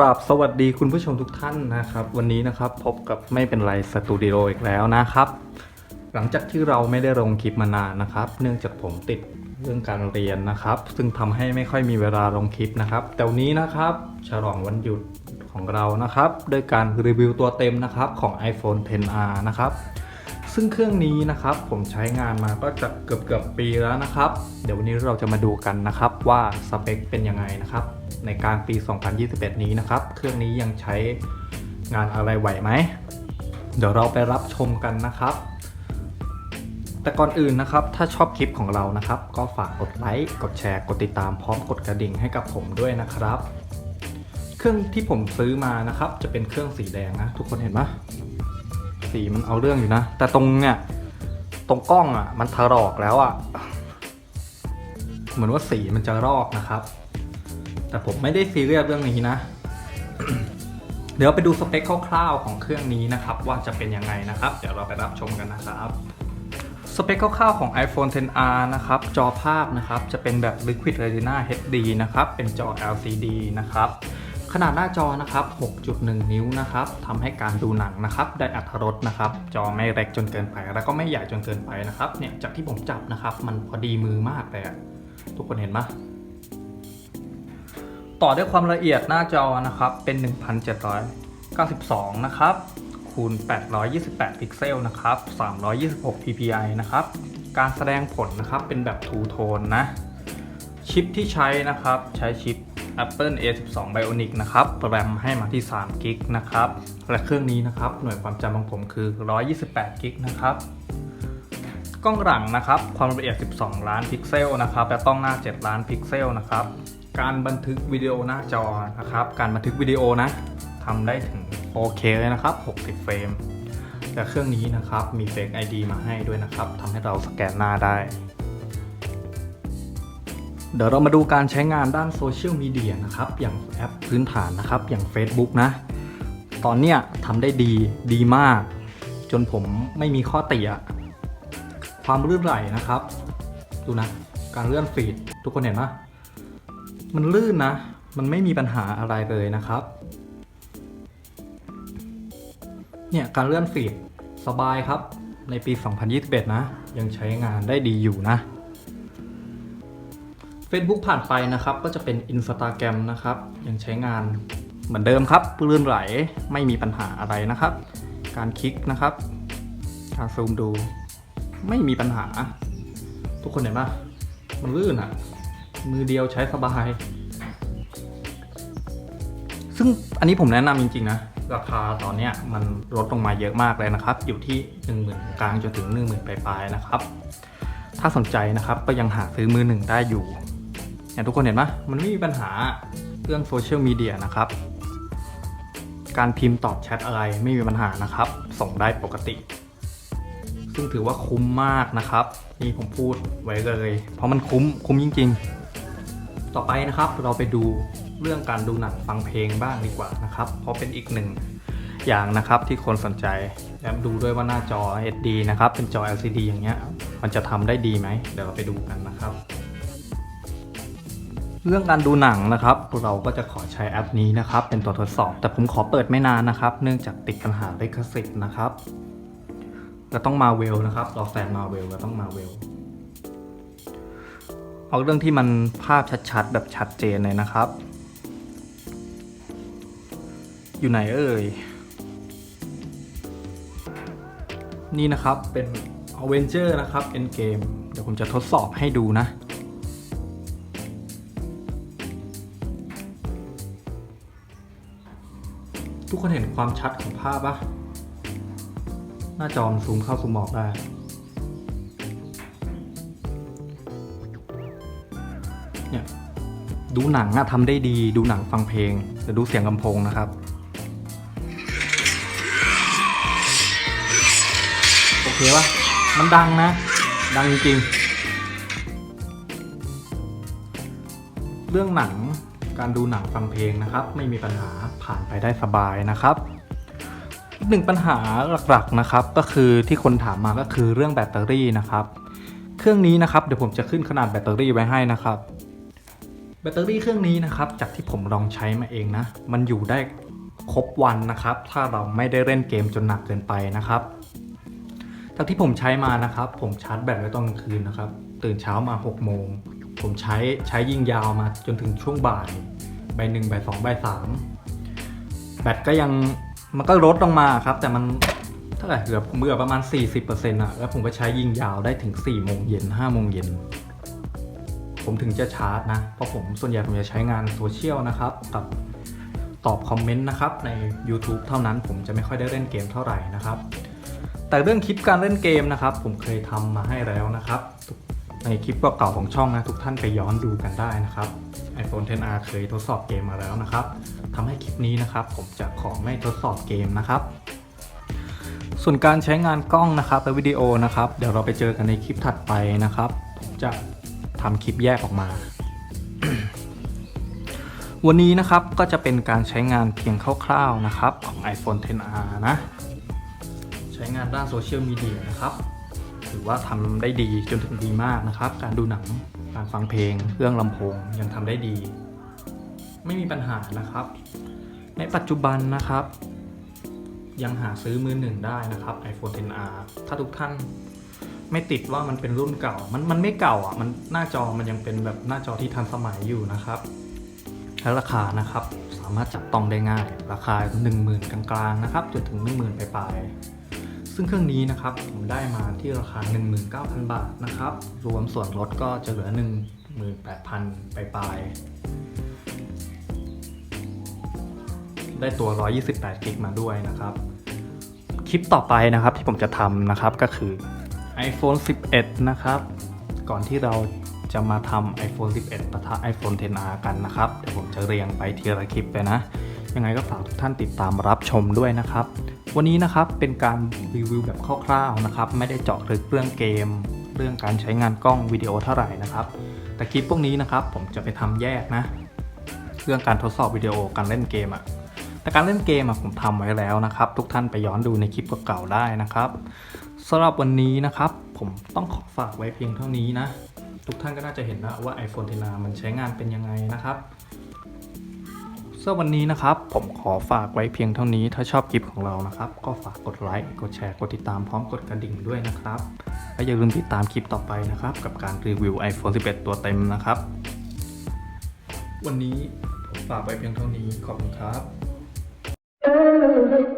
ราบสวัสดีคุณผู้ชมทุกท่านนะครับ วันนี้นะครับพบกับไม่เป็นไรสตูดิโออีกแล้วนะครับ หลังจากที่เราไม่ได้ลงคลิปมานานนะครับ เนื่องจากผมติดเรื่องการเรียนนะครับ ซึ่งทำให้ไม่ค่อยมีเวลาลงคลิปนะครับ แต่วันนี้นะครับฉลองวันหยุดของเรานะครับด้วยการรีวิวตัวเต็มนะครับของ iPhone 10R นะครับซึ่งเครื่องนี้นะครับผมใช้งานมาก็จะเกือบเกือบๆปีแล้วนะครับ เดี๋ยววันนี้เราจะมาดูกันนะครับว่าสเปคเป็นยังไงนะครับ ในกลางปี 2021 นี้นะครับ เครื่องนี้ยังใช้งานอะไรไหวไหม เดี๋ยวเราไปรับชมกันนะครับ แต่ก่อนอื่นนะครับ ถ้าชอบคลิปของเรานะครับ ก็ฝากกดไลค์ กดแชร์ กดติดตามพร้อมกดกระดิ่งให้กับผมด้วยนะครับ เครื่องที่ผมซื้อมานะครับ จะเป็นเครื่องสีแดงนะ ทุกคนเห็นไหมสีมันเอาเรื่องอยู่นะ แต่ตรงเนี่ยตรงกล้องอะ มันถลอกแล้วอะ เหมือนว่าสีมันจะรอกนะครับ แต่ผมไม่ได้ซีเรียสเรื่องนี้นะ เดี๋ยวไปดูสเปคคร่าวๆของเครื่องนี้นะครับ ว่าจะเป็นยังไงนะครับ เดี๋ยวเราไปรับชมกันนะครับสเปคคร่าวๆของ iPhone 10R นะครับ จอภาพนะครับ จะเป็นแบบ Liquid Retina HD นะครับ เป็นจอ LCD นะครับ ขนาดหน้าจอนะครับ 6.1 นิ้วนะครับทำให้การดูหนังนะครับ ได้อัตรสนะครับ จอไม่เล็กจนเกินไป แล้วก็ไม่ใหญ่จนเกินไปนะครับ เนี่ย จากที่ผมจับนะครับ มันพอดีมือมากเลยทุกคนเห็นปะ ต่อด้วยความละเอียดหน้าจอนะครับ เป็น 1792 นะครับ คูณ 828 พิกเซลนะครับ 326 ppi นะครับ การแสดงผลนะครับ เป็นแบบ Two Tone นะ ชิปที่ใช้นะครับ ใช้ชิป Apple A12 Bionic นะครับ แรมให้มาที่3กิกนะครับ และเครื่องนี้นะครับ หน่วยความจำของผมคือ 128กิกนะครับ กล้องหลังนะครับ ความละเอียด 12 ล้านพิกเซลนะครับและกล้องหน้า 7 ล้านพิกเซลนะครับ การบันทึกวิดีโอหน้าจอนะครับ การบันทึกวิดีโอนะทำได้ถึง 4K เลยนะครับ 60 เฟรมแต่เครื่องนี้นะครับ มี Fake ID มาให้ด้วยนะครับทำให้เราสแกนหน้าได้ เดี๋ยวเรามาดูการใช้งานด้านโซเชียลมีเดียนะครับ อย่างแอปพื้นฐานนะครับ อย่าง Facebook นะ ตอนเนี้ยทำได้ดีดีมาก จนผมไม่มีข้อติอะ ความลื่นไหลนะครับ ดูนะ การเลื่อนฟีดทุกคนเห็นปะมันลื่นนะ มันไม่มีปัญหาอะไรเลยนะครับ เนี่ยการเลื่อนฟีดสบายครับ ในปี 2021 นะ ยังใช้งานได้ดีอยู่นะ Facebook ผ่านไปนะครับ ก็จะเป็น Instagram นะครับ ยังใช้งานเหมือนเดิมครับลื่นไหลไม่มีปัญหาอะไรนะครับ การคลิกนะครับการซูมดู ไม่มีปัญหา ทุกคนเห็นปะมันลื่นอะ่ะ มือเดียวใช้สบาย ซึ่งอันนี้ผมแนะนำจริง ๆ นะ ราคาตอนนี้มันลดลงมาเยอะมากเลยนะครับ อยู่ที่ 1 0,000 กลางจนถึง 1 0,000ปลายๆนะครับ ถ้าสนใจนะครับก็ยังหาซื้อมือหนึ่งได้อยู่เนี่ยทุกคนเห็นปะมันไม่มีปัญหาเรื่องโซเชียลมีเดียนะครับการพิมพ์ตอบแชทอะไรไม่มีปัญหานะครับ ส่งได้ปกติ ซึ่งถือว่าคุ้มมากนะครับ นี่ผมพูดไว้เลย เพราะมันคุ้มคุ้มจริง ๆ ต่อไปนะครับเราไปดูเรื่องการดูหนังฟังเพลงบ้างดีกว่านะครับ เพราะเป็นอีกหนึ่งอย่างนะครับที่คนสนใจและดูด้วยว่าหน้าจอ HD นะครับ เป็นจอ LCD อย่างเงี้ย มันจะทำได้ดีไหม เดี๋ยวเราไปดูกันนะครับ เรื่องการดูหนังนะครับ เราก็จะขอใช้แอปนี้นะครับ เป็นตัวทดสอบ แต่ผมขอเปิดไม่นานนะครับ เนื่องจากติดปัญหาลิขสิทธิ์นะครับ ก็ต้องมาเวลนะครับเราแฟนมาเวลก็ต้องมาเวลเอาเรื่องที่มันภาพชัดๆ แบบชัดเจนเลยนะครับ อยู่ไหนเอ่ย นี่นะครับเป็น a v e n g e r นะครับ Endgame เดี๋ยวผมจะทดสอบให้ดูนะ ทุกคนเห็นความชัดของภาพปะ หน้าจอมซูมเข้าซูมออกได้ เนี่ย ดูหนังอะทำได้ดี ดูหนังฟังเพลงเดี๋ยวดูเสียงลำโพงนะครับโอเคปะมันดังนะ ดังจริงเรื่องหนังการดูหนังฟังเพลงนะครับ ไม่มีปัญหาผ่านไปได้สบายนะครับ อีกหนึ่งปัญหาหลักๆนะครับก็คือที่คนถามมาก็คือเรื่องแบตเตอรี่นะครับ เครื่องนี้นะครับเดี๋ยวผมจะขึ้นขนาดแบตเตอรี่ไว้ให้นะครับแบตเตอรี่เครื่องนี้นะครับจากที่ผมลองใช้มาเองนะ มันอยู่ได้ครบวันนะครับ ถ้าเราไม่ได้เล่นเกมจนหนักเกินไปนะครับจากที่ผมใช้มานะครับ ผมชาร์จแบตไว้ตอนกลางคืนนะครับ ตื่นเช้ามา6โมงผมใช้ใช้ยิงยาวมาจนถึงช่วงบ่าย ใบหนึ่งใบสองใบสามแบตก็ยัง มันก็ลดลงมาครับ แต่มันเท่าไหร่เหลือผมเหลือประมาณ 40%อะแล้วผมก็ใช้ยิงยาวได้ถึง4โมงเย็น5โมงเย็นผมถึงจะชาร์จนะ เพราะผมส่วนใหญ่ผมจะใช้งานโซเชียลนะครับ กับตอบคอมเมนต์นะครับ ใน YouTube เท่านั้นผมจะไม่ค่อยได้เล่นเกมเท่าไหร่นะครับ แต่เรื่องคลิปการเล่นเกมนะครับ ผมเคยทำมาให้แล้วนะครับ ในคลิปเก่าๆของช่องนะทุกท่านไปย้อนดูกันได้นะครับ iPhone 10R เคยทดสอบเกมมาแล้วนะครับ ทำให้คลิปนี้นะครับ ผมจะขอไม่ทดสอบเกมนะครับ ส่วนการใช้งานกล้องนะครับและวิดีโอนะครับ เดี๋ยวเราไปเจอกันในคลิปถัดไปนะครับ ผมจะทำคลิปแยกออกมา วันนี้นะครับก็จะเป็นการใช้งานเพียงคร่าวๆนะครับ ของ iPhone 10R นะ ใช้งานด้านโซเชียลมีเดียนะครับถือว่าทำได้ดีจนถึงดีมากนะครับ การดูหนังการฟังเพลงเครื่องลำโพงยังทำได้ดี ไม่มีปัญหานะครับ ในปัจจุบันนะครับ ยังหาซื้อมือหนึ่งได้นะครับ iPhone 10R ถ้าทุกท่านไม่ติดว่ามันเป็นรุ่นเก่า มันมันไม่เก่าอะ มันหน้าจอมันยังเป็นแบบหน้าจอที่ทันสมัยอยู่นะครับและราคานะครับสามารถจับต้องได้ง่าย ราคา 10,000 กลางๆนะครับจนถึง 10,000 ปลายๆซึ่งเครื่องนี้นะครับผมได้มาที่ราคา 19,000 บาทนะครับ รวมส่วนลดก็จะเหลือ 18,000 ปลายๆ ได้ตัว 128 กิกมาด้วยนะครับ คลิปต่อไปนะครับที่ผมจะทำนะครับก็คือ iPhone 11 นะครับ ก่อนที่เราจะมาทำ iPhone 11 ประทะ iPhone 10R กันนะครับ เดี๋ยวผมจะเรียงไปทีละคลิปไปนะ ยังไงก็ฝากทุกท่านติดตามรับชมด้วยนะครับ วันนี้นะครับเป็นการรีวิวแบบคร่าวๆนะครับ ไม่ได้เจาะลึกเรื่องเกม เรื่องการใช้งานกล้องวิดีโอเท่าไหร่นะครับ แต่คลิปพวกนี้นะครับผมจะไปทำแยกนะ เรื่องการทดสอบวิดีโอการเล่นเกมอะ แต่การเล่นเกมอะผมทำไว้แล้วนะครับ ทุกท่านไปย้อนดูในคลิปเก่าๆได้นะครับสำหรับวันนี้นะครับผมต้องขอฝากไว้เพียงเท่านี้นะ ทุกท่านก็น่าจะเห็นนะว่า iPhone 10มันใช้งานเป็นยังไงนะครับสำหรับวันนี้นะครับ ผมขอฝากไว้เพียงเท่านี้ถ้าชอบคลิปของเรานะครับ ก็ฝากกดไลค์กดแชร์กดติดตามพร้อมกดกระดิ่งด้วยนะครับและอย่าลืมติดตามคลิปต่อไปนะครับ กับการรีวิว iPhone 11 ตัวเต็มนะครับ วันนี้ผมฝากไว้เพียงเท่านี้ขอบคุณครับ Thank you.